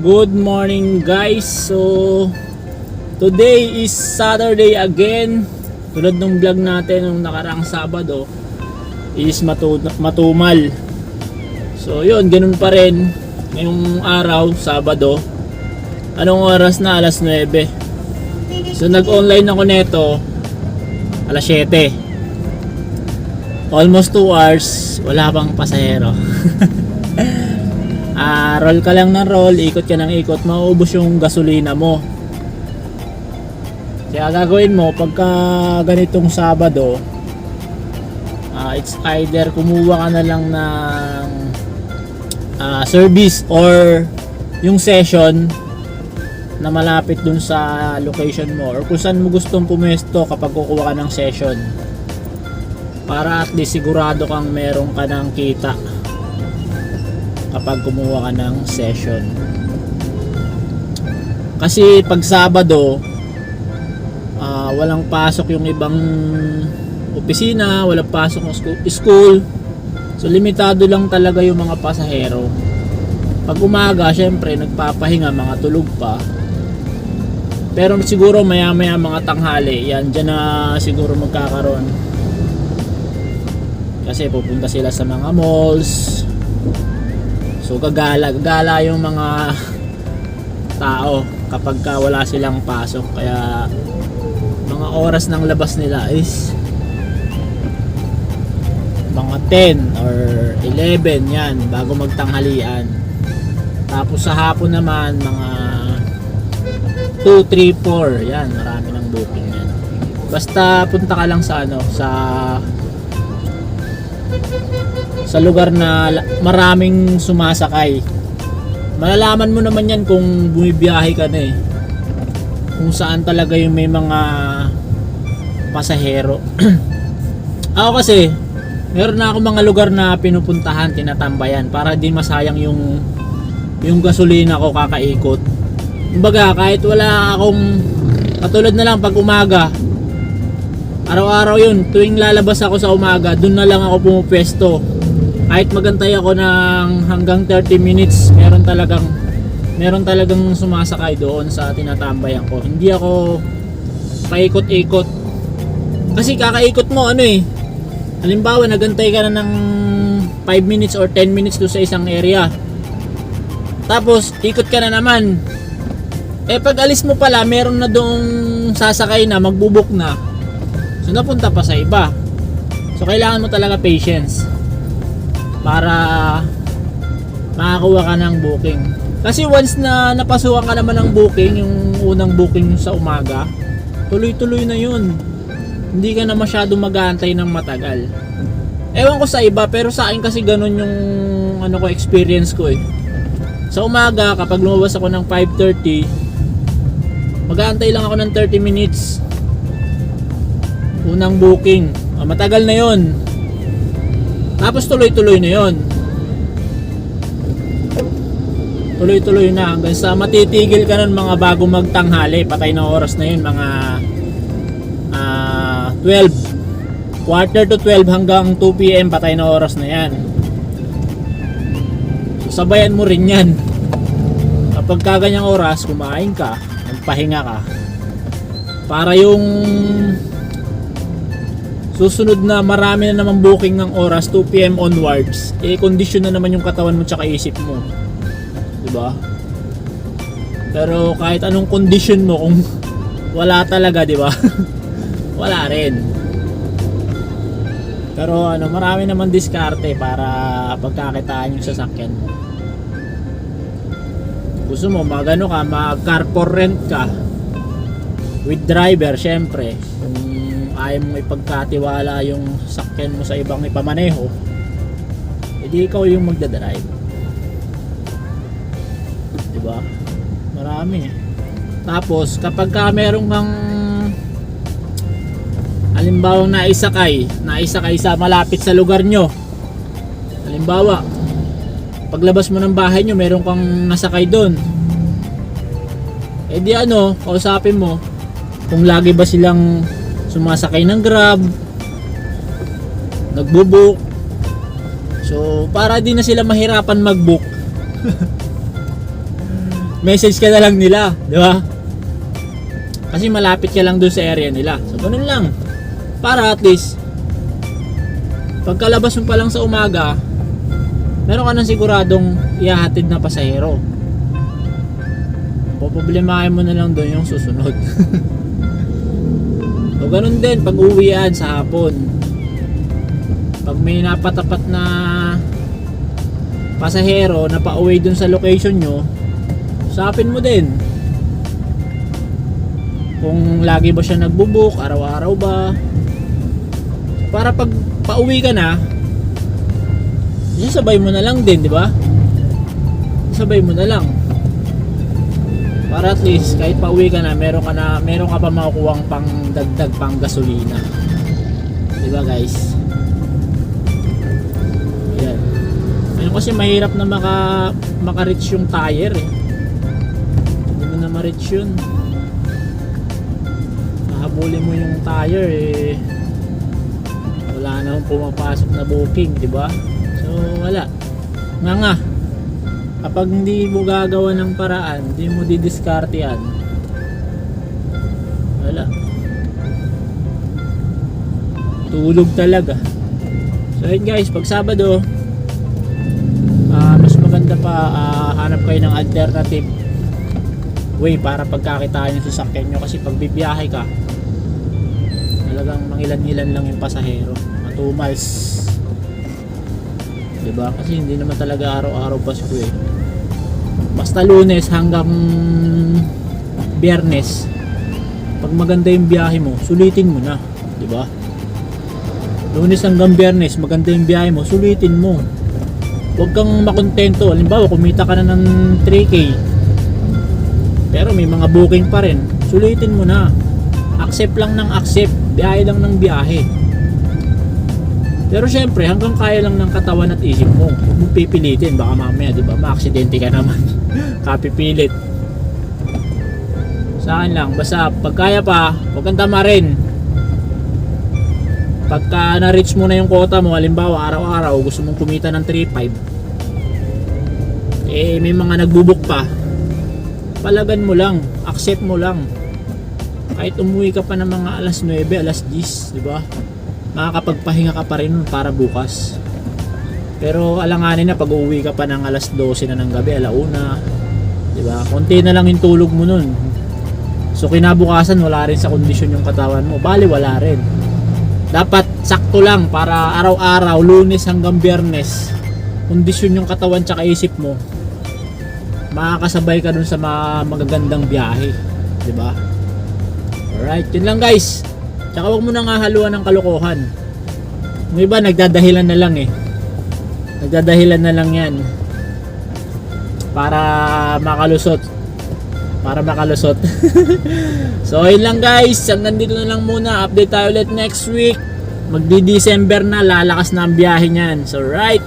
Good morning guys. So today is Saturday again. Tulad ng vlog natin nung nakaraang Sabado is matu matumal. So yun, ganun pa rin. Ngayong araw, Sabado. Anong oras na? Alas 9. So nag-online ako neto alas 7. Almost 2 hours, wala pang pasahero. Ah, roll ka lang ng roll, ikot ka ng ikot, mauubos yung gasolina mo. Kaya gagawin mo pagka ganitong Sabado, ah, it's either kumuha ka na lang ng ah, service or yung session na malapit dun sa location mo or kung saan mo gustong pumesto kapag kukuha ka ng session para at least sigurado kang meron ka ng kita kapag kumuha ka ng session. Kasi pag Sabado, ah, walang pasok yung ibang opisina, walang pasok ng scho- school. So limitado lang talaga yung mga pasahero. Pag umaga, syempre nagpapahinga, mga tulog pa. Pero siguro maya maya mga tanghali, yan dyan na siguro magkakaroon. Kasi pupunta sila sa mga malls, So gagala, gagala yung mga tao kapag ka wala silang pasok. Kaya mga oras ng labas nila is mga 10 or 11 yan bago magtanghalian. Tapos sa hapon naman mga 2, 3, 4 yan marami ng booking yan. Basta punta ka lang sa ano sa sa lugar na maraming sumasakay. Malalaman mo naman yan kung bumibiyahe ka na eh. Kung saan talaga yung may mga pasahero. Ako kasi, meron na ako mga lugar na pinupuntahan, tinatambayan para di masayang yung yung gasolina ko kakaikot. Kumbaga, kahit wala akong katulad na lang pag umaga, araw-araw yun, tuwing lalabas ako sa umaga, dun na lang ako pumupwesto kahit magantay ako ng hanggang 30 minutes meron talagang meron talagang sumasakay doon sa tinatambayan ko. Hindi ako paikot-ikot. Kasi kakaikot mo ano eh. Halimbawa nagantay ka na ng 5 minutes or 10 minutes doon sa isang area. Tapos ikot ka na naman. Eh pag alis mo pala meron na doong sasakay na magbubuk na. So napunta pa sa iba. So kailangan mo talaga patience para makakuha ka ng booking. Kasi once na napasukan ka naman ng booking, yung unang booking sa umaga, tuloy-tuloy na yun. Hindi ka na masyado mag-aantay ng matagal. Ewan ko sa iba, pero sa akin kasi ganun yung ano ko experience ko eh. Sa umaga, kapag lumabas ako ng 5.30, mag-aantay lang ako ng 30 minutes. Unang booking. Ah, matagal na yon tapos tuloy-tuloy na yon. Tuloy-tuloy na hanggang sa matitigil ka nun mga bago magtanghali. Patay na oras na yun mga ah, 12. Quarter to 12 hanggang 2 p.m. patay na oras na yan. So sabayan mo rin yan. Kapag kaganyang oras, kumain ka, magpahinga ka. Para yung susunod na marami na naman booking ng oras 2pm onwards. Eh condition na naman yung katawan mo tsaka isip mo. Di ba pero kahit anong condition mo kung wala talaga di ba wala rin. Pero ano marami naman diskarte para pagkakitaan yung sasakyan mo. Gusto mo magano ka mag car for rent ka. With driver syempre ayaw mong ipagkatiwala yung sakyan mo sa ibang ipamaneho edi ikaw yung magdadrive. Di ba marami eh. tapos kapag ka meron kang halimbawa naisakay naisakay sa malapit sa lugar nyo halimbawa paglabas mo ng bahay nyo meron kang nasakay doon. Edi ano kausapin mo kung lagi ba silang sumasakay ng grab nagbubook so para di na sila mahirapan magbook message ka na lang nila, di ba? Kasi malapit ka lang doon sa area nila. So, ganun lang. Para at least, pagkalabas mo pa lang sa umaga, meron ka nang siguradong ihahatid na pasahero. Poproblemahin mo na lang doon yung susunod. so, ganun din pag uwian sa hapon. Pag may napatapat na pasahero na pa-uwi dun sa location nyo, usapin mo din. Kung lagi ba siya nagbubook, araw-araw ba. Para pag pauwi ka na, sabay mo na lang din, di ba? Sabay mo na lang. Para at least kahit pauwi ka na, meron ka na meron ka pa makukuhang pang dagdag pang gasolina. Di ba guys? Ayan. Ayun kasi mahirap na maka maka-reach yung tire eh. Hindi mo na ma-reach yun. Mahabulin mo yung tire eh. Wala na pumapasok na booking, di ba? So wala. Nga nga. Kapag hindi mo gagawa ng paraan, hindi mo didiskarte yan. Wala. Tulog talaga. So yun guys, pag Sabado, ah, mas maganda pa ah, hanap kayo ng alternative way para pagkakitaan yung sasakyan nyo kasi pag bibiyahe ka talagang mangilan-ilan lang yung pasahero mga 2 miles diba? Kasi hindi naman talaga araw-araw Pasko eh. Basta lunes hanggang biyernes pag maganda yung biyahe mo sulitin mo na. Diba? Lunes hanggang biyernes maganda yung biyahe mo sulitin mo. Huwag kang makontento. Halimbawa kumita ka na ng 3k pero may mga booking pa rin. Sulitin mo na. Accept lang ng accept. Biyahe lang ng biyahe pero syempre hanggang kaya lang ng katawan at isip mo huwag pipilitin. Baka mamaya di ba maaksidente ka naman. Kapipilit. Sa akin lang basta pag kaya pa huwag kang tamarin pagka na-reach mo na yung quota mo halimbawa araw-araw gusto mong kumita ng 3.5 eh may mga nagbubuk pa. Palagan mo lang accept mo lang. Kahit umuwi ka pa ng mga alas 9 alas 10 di ba makakapagpahinga ka pa rin para bukas. Pero alanganin na pag uuwi ka pa ng alas 12 na ng gabi alauna. Di ba? Konti na lang yung tulog mo nun. So kinabukasan wala rin sa kondisyon yung katawan mo. Bali wala rin. Dapat sakto lang para araw-araw lunes hanggang biyernes kondisyon yung katawan tsaka isip mo makakasabay ka dun sa mga magagandang biyahe. Di ba? Alright yun lang guys tsaka wag mo nang haluan ng kalokohan. Yung iba nagdadahilan na lang eh. Nagdadahilan na lang yan. Para makalusot. Para makalusot. So yun lang guys. Hanggang dito na lang muna. Update tayo ulit next week. Magdi December na. Lalakas na ang biyahe niyan. So right